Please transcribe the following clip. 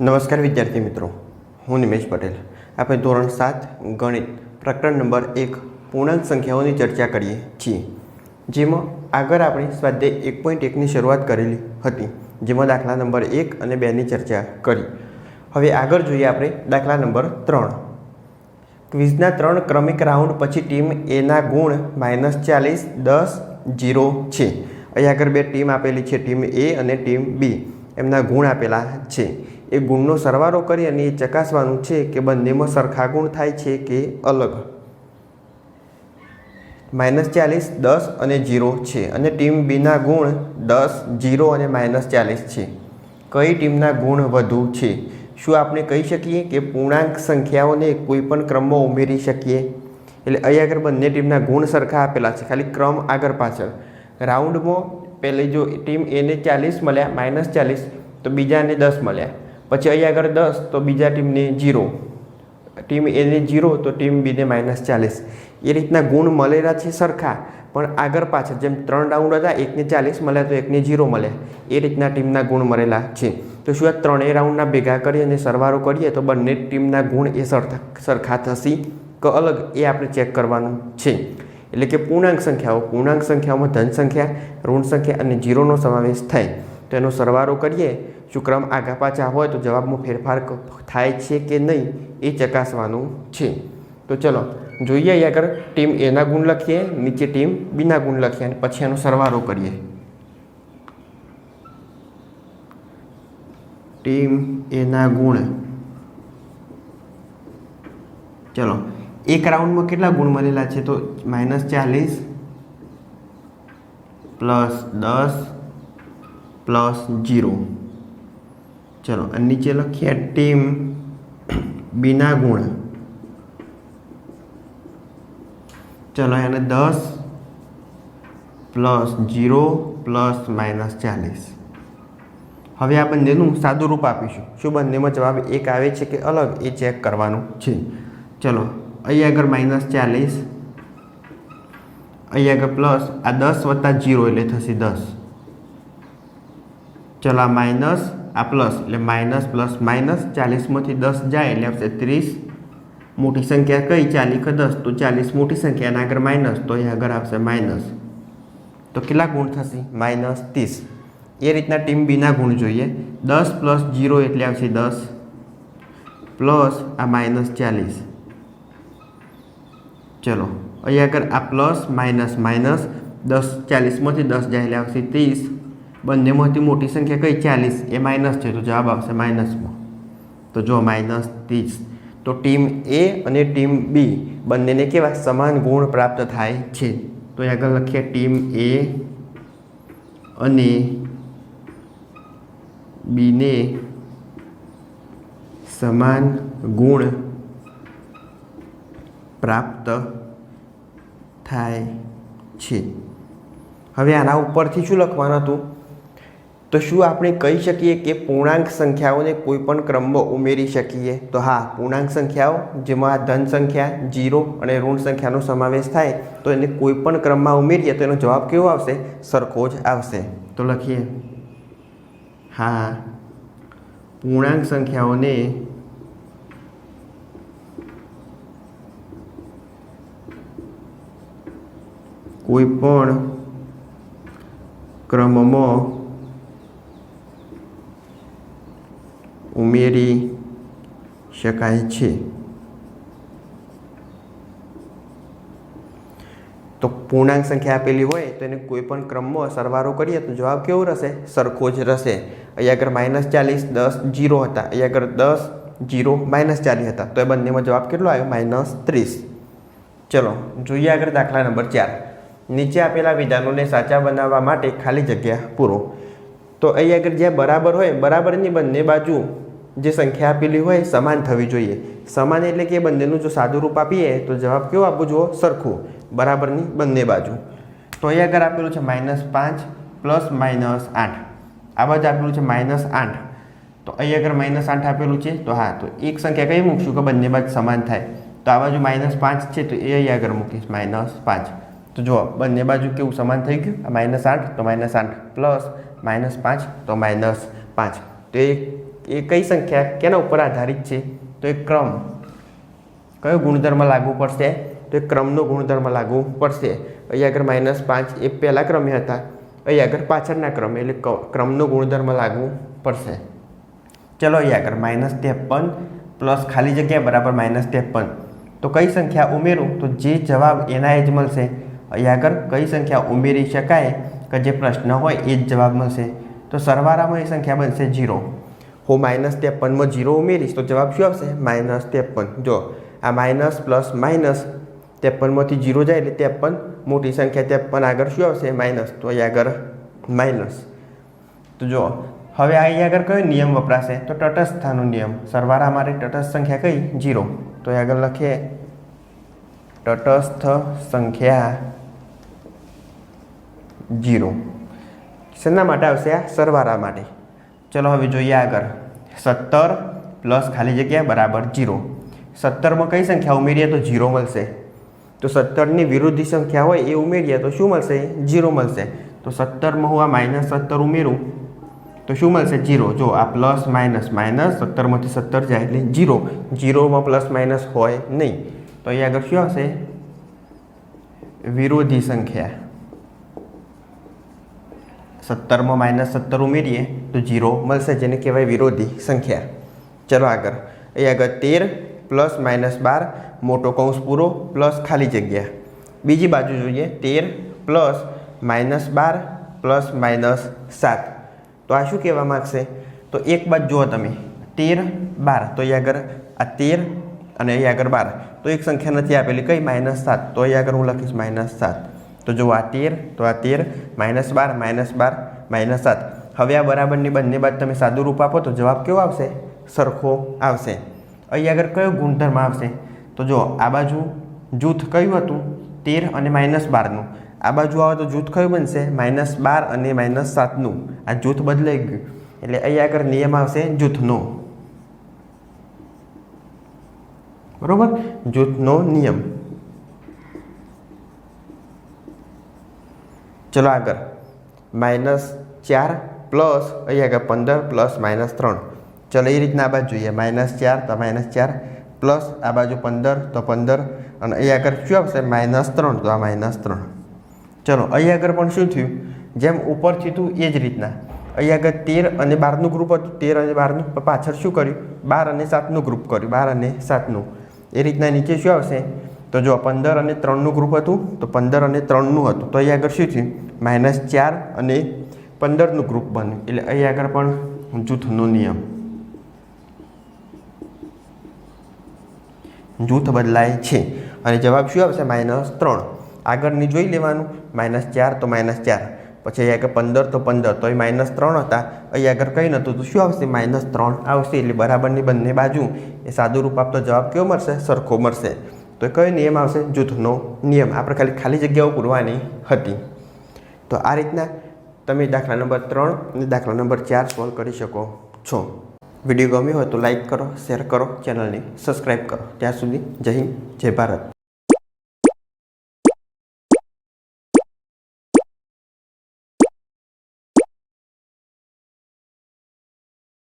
નમસ્કાર વિદ્યાર્થી મિત્રો, હું નિમેશ પટેલ. આપણે ધોરણ સાત, ગણિત, પ્રકરણ નંબર એક, પૂર્ણાંક સંખ્યાઓની ચર્ચા કરીએ છીએ, જેમાં આગળ આપણે સ્વાધ્યાય એક પોઈન્ટ એકની શરૂઆત કરેલી હતી, જેમાં દાખલા નંબર એક અને બેની ચર્ચા કરી. હવે આગળ જોઈએ આપણે દાખલા નંબર ત્રણ. ક્વિઝના ત્રણ ક્રમિક રાઉન્ડ પછી ટીમ એના ગુણ માઇનસ ચાલીસ, દસ જીરો છે. અહીં આગળ બે ટીમ આપેલી છે, ટીમ એ અને ટીમ બી એમના ગુણ આપેલા છે. એ ગુણનો સરવાળો કરી અને એ ચકાસવાનું છે કે બંનેમાં સરખા ગુણ થાય છે કે અલગ. માઇનસ ચાલીસ, દસ અને જીરો છે અને ટીમ બીના ગુણ દસ જીરો અને માઇનસ ચાલીસ છે. કઈ ટીમના ગુણ વધુ છે? શું આપણે કહી શકીએ કે પૂર્ણાંક સંખ્યાઓને કોઈપણ ક્રમમાં ઉમેરી શકીએ? એટલે અહીં આગળ બંને ટીમના ગુણ સરખા આપેલા છે. ખાલી ક્રમ આગળ પાછળ. રાઉન્ડમાં પહેલે જો ટીમ એને ચાલીસ મળ્યા માઇનસ ચાલીસ, તો બીજાને દસ મળ્યા. પછી અહીં આગળ દસ, તો બીજા ટીમને જીરો ટીમ એને જીરો તો ટીમ બીને માઇનસ ચાલીસ. એ રીતના ગુણ મળેલા છે સરખા, પણ આગળ પાછળ જેમ ત્રણ રાઉન્ડ હતા એકને ચાલીસ મળ્યા, તો એકને જીરો મળ્યા. એ રીતના ટીમના ગુણ મળેલા છે. તો શું આ ત્રણેય રાઉન્ડના ભેગા કરી અને સરવારો કરીએ, તો બંને ટીમના ગુણ એ સરખા સરખા થશે. કે અલગ એ આપણે ચેક કરવાનું છે. એટલે કે પૂર્ણાંક સંખ્યાઓ. પૂર્ણાંક સંખ્યાઓમાં ધન સંખ્યા, ઋણ સંખ્યા અને જીરોનો સમાવેશ થાય. તો એનો સરવારો કરીએ. શું ક્રમ આગા પાછા હોય તો જવાબમાં ફેરફાર થાય છે કે નહીં એ ચકાસવાનું છે. તો ચલો, જોઈએ અહીંયા આગળ. ટીમ એના ગુણ લખીએ, નીચે ટીમ બીના ગુણ લખીએ અને પછી એનો સરવારો કરીએ. ટીમ એના ગુણ. ચલો એક રાઉન્ડમાં કેટલા ગુણ મળેલા છે? તો માઇનસ ચાલીસ પ્લસ દસ પ્લસ જીરો. ચલો, અને નીચે લખીએ ટીમ બીના ગુણ. ચલો એને દસ પ્લસ જીરો પ્લસ માઇનસ ચાલીસ. હવે આ બંનેનું સાદું રૂપ આપીશું. શું બંનેમાં જવાબ એક આવે છે કે અલગ? એ ચેક કરવાનું છે. ચલો અહીં આગળ માઇનસ ચાલીસ અહીં આગળ પ્લસ આ દસ વત્તા જીરો એટલે થશે દસ. ચલો આ માઇનસ આ પ્લસ એટલે માઇનસ પ્લસ માઇનસ ચાલીસમાંથી દસ જાય એટલે આવશે ત્રીસ. મોટી સંખ્યા કઈ? ચાલી કે દસ? તો ચાલીસ મોટી સંખ્યા, એના આગળ માઇનસ તો અહીં આગળ આવશે માઇનસ તો કેટલા ગુણ થશે? માઇનસ ત્રીસ. એ રીતના ટીમ બીના ગુણ જોઈએ. દસ પ્લસ જીરો એટલે આવશે દસ. પ્લસ આ માઇનસ ચાલીસ. ચલો અહીં આગળ આ પ્લસ, માઇનસ માઇનસ, દસ, ચાલીસમાંથી દસ જાય એટલે આવશે ત્રીસ. બંનેમાંથી મોટી સંખ્યા કઈ? ચાલીસ. એ માઇનસ છે, તો જવાબ આવશે માઇનસમાં. તો જો માઇનસ ત્રીસ. તો ટીમ એ અને ટીમ બી બંનેને કેવા? સમાન ગુણ પ્રાપ્ત થાય છે. તો અહીં આગળ લખીએ, ટીમ એ અને બીને સમાન ગુણ પ્રાપ્ત થાય છે. હવે આના ઉપરથી શું લખવાનું હતું? તો શું આપણે કહી શકીએ કે પૂર્ણાંક સંખ્યાઓને કોઈ પણ ક્રમમાં ઉમેરી શકીએ? તો હા, પૂર્ણાંક સંખ્યાઓ, જેમાં ધન સંખ્યા, જીરો અને ઋણ સંખ્યાનો સમાવેશ થાય, તો એને કોઈ પણ ક્રમમાં ઉમેરીએ તો એનો જવાબ કેવો આવશે? સરખો જ આવશે. તો લખીએ. હા, પૂર્ણાંક સંખ્યાઓને કોઈ પણ ક્રમમાં ઉમેરી શકાય છે. તો પૂર્ણાંક સંખ્યા આપેલી હોય તો એને કોઈ પણ ક્રમમાં સરવારો કરીએ તો જવાબ કેવો રહેશે? સરખો જ રહેશે. અહીંયા આગળ માઇનસ ચાલીસ, દસ જીરો હતા. અહીંયા આગળ દસ જીરો માઇનસ ચાલીસ હતા. તો એ બંનેમાં જવાબ કેટલો આવ્યો? માઇનસ ત્રીસ. ચલો, જોઈએ આગળ દાખલા નંબર ચાર. નીચે આપેલા વિધાનોને સાચા બનાવવા માટે ખાલી જગ્યા પૂરો. તો અહીં આગળ જ્યાં બરાબર હોય, બરાબરની બંને બાજુ જે સંખ્યા આપેલી હોય, સમાન થવી જોઈએ. સમાન એટલે કે બંનેનું જો સાદું રૂપ આપીએ, તો જવાબ કેવો આપવો જુઓ? સરખું. બરાબરની બંને બાજુ. તો અહીં આગળ આપેલું છે માઇનસ પાંચ પ્લસ માઇનસ આઠ. આ બાજુ આપેલું છે માઇનસ આઠ. તો અહીં આગળ માઇનસ આઠ આપેલું છે, તો હા, તો એક સંખ્યા કઈ મૂકશું કે બંને બાજુ સમાન થાય? તો આ બાજુ માઇનસ પાંચ છે, તો એ અહીં આગળ મૂકીશ. માઇનસ પાંચ. તો જુઓ બંને બાજુ કેવું સમાન થઈ ગયું? આ માઇનસ આઠ, તો માઇનસ આઠ પ્લસ માઇનસ પાંચ, તો માઇનસ પાંચ. તો એ એ કઈ સંખ્યા? કેના ઉપર આધારિત છે? તો એ ક્રમ. કયો ગુણધર્મ લાગુ પડશે? તો એ ક્રમનો ગુણધર્મ લાગુ પડશે. અહીંયા આગળ માઇનસ પાંચ એ પહેલાં ક્રમે હતા. અહીં આગળ પાછળના ક્રમે, એટલે ક્રમનો ગુણધર્મ લાગુ પડશે. ચલો અહીં આગળ માઇનસ ત્રેપન પ્લસ ખાલી જગ્યા બરાબર માઇનસ ત્રેપન. તો કઈ સંખ્યા ઉમેરું? તો જે જવાબ એના એ જ મળશે. અહીં આગળ કઈ સંખ્યા ઉમેરી શકાય કે જે પ્રશ્ન હોય એ જ જવાબ મળશે. તો સરવાળામાં એ સંખ્યા બનશે જીરો હું માઇનસ ત્રેપનમાં જીરો ઉમેરીશ તો જવાબ શું આવશે? માઇનસ ત્રેપન. જો આ માઇનસ પ્લસ માઇનસ ત્રેપનમાંથી જીરો જાય એટલે ત્રેપન, મોટી સંખ્યા ત્રેપન, આગળ શું આવશે? માઇનસ. તો અહીં આગળ માઇનસ. તો જો, હવે અહીં આગળ કયો નિયમ વપરાશે? તો તટસ્થતાનો નિયમ. સરવાળા માટે તટસ્થ સંખ્યા કઈ? જીરો તો અહીં આગળ લખીએ. તટસ્થ સંખ્યા જીરો. શેના માટે આવશે? આ સરવાળા માટે. ચલો હવે જોઈએ આગળ. સત્તર પ્લસ ખાલી જગ્યા બરાબર જીરો. સત્તરમાં કઈ સંખ્યા ઉમેરીએ તો જીરો મળશે. તો સત્તરની વિરુદ્ધ સંખ્યા હોય એ ઉમેરીએ તો શું મળશે? જીરો મળશે. તો સત્તરમાં હું આ માઇનસ સત્તર ઉમેરું. તો શું મળશે? જીરો. જો આ પ્લસ માઇનસ માઇનસ સત્તરમાંથી સત્તર જાય એટલે જીરો. જીરોમાં પ્લસ માઇનસ હોય નહીં. તો અહીં આગળ શું આવશે? વિરોધી સંખ્યા. સત્તરમાં માઇનસ સત્તર ઉમેરીએ તો જીરો મળશે, જેને કહેવાય વિરોધી સંખ્યા. ચલો આગળ. એ આગળ તેર પ્લસ માઇનસ બાર, મોટો કૌંસ પૂરો પ્લસ ખાલી જગ્યા. બીજી બાજુ જોઈએ, તેર પ્લસ માઇનસ બાર પ્લસ માઇનસ સાત. તો આ શું કહેવા માગશે? તો એક બાજુ જુઓ તમે, તેર બાર. તો અહીં આગળ આ તેર અને અહીં આગળ બાર. તો એક સંખ્યા નથી આપેલી. કઈ? માઇનસ સાત. તો અહીં આગળ હું લખીશ માઇનસ સાત. તો જો આ તેર, તો આ તેર માઇનસ બાર માઇનસ બાર માઇનસ સાત. હવે આ બરાબરની બંને બાદ તમે સાદું રૂપ આપો તો જવાબ કેવો આવશે? સરખો આવશે. અહીં આગળ કયો ગુણધર્મ આવશે? તો જો આ બાજુ જૂથ કયું હતું? તેર અને માઇનસ બારનું. આ બાજુ આવે તો જૂથ કયું બનશે? માઇનસ બાર અને માઇનસ સાતનું. આ જૂથ બદલાઈ ગયું. એટલે અહીં આગળ નિયમ આવશે જૂથનો. બરાબર? જૂથનો નિયમ. ચલો આગળ. માઇનસ ચાર પ્લસ અહીં આગળ પંદર પ્લસ માઇનસ ત્રણ. ચલો એ રીતના આ બાજુ જોઈએ. માઇનસ ચાર, તો માઇનસ ચાર. પ્લસ આ બાજુ પંદર, તો પંદર. અને અહીં આગળ શું આવશે? માઇનસ ત્રણ, તો આ માઇનસ ત્રણ. ચલો અહીં આગળ પણ શું થયું? જેમ ઉપરથી થયું એ જ રીતના. અહીં આગળ તેર અને બારનું ગ્રુપ હતું. તેર અને બારનું પાછળ શું કર્યું? બાર અને સાતનું ગ્રુપ કર્યું. બાર અને સાતનું. એ રીતના નીચે શું આવશે? તો જો પંદર અને ત્રણનું ગ્રુપ હતું, તો પંદર અને ત્રણનું હતું. તો અહીં આગળ શું થયું? માઇનસ ચાર અને પંદરનું ગ્રુપ બન્યું. એટલે અહીં આગળ પણ જૂથનો નિયમ. જૂથ બદલાય છે. અને જવાબ શું આવશે? માઇનસ ત્રણ. આગળની જોઈ લેવાનું. માઇનસ ચાર તો માઇનસ ચાર. પછી અહીં આગળ પંદર તો પંદર. તો એ માઇનસ ત્રણ હતા. અહીં આગળ કંઈ નહોતું. તો શું આવશે? માઇનસ ત્રણ આવશે. એટલે બરાબરની બંને બાજુ એ સાદું રૂપ આપતો જવાબ કયો મળશે? સરખો મળશે. તો કયો નિયમ આવશે? જૂથનો નિયમ. આપણે ખાલી ખાલી જગ્યાઓ પૂરવાની હતી. તો આ રીતના તમે દાખલા નંબર ત્રણ અને દાખલા નંબર ચાર સોલ્વ કરી શકો છો. વીડિયો ગમ્યો હોય તો લાઈક કરો શેર કરો ચેનલને સબસ્ક્રાઈબ કરો. ત્યાં સુધી જય હિન્દ, જય ભારત.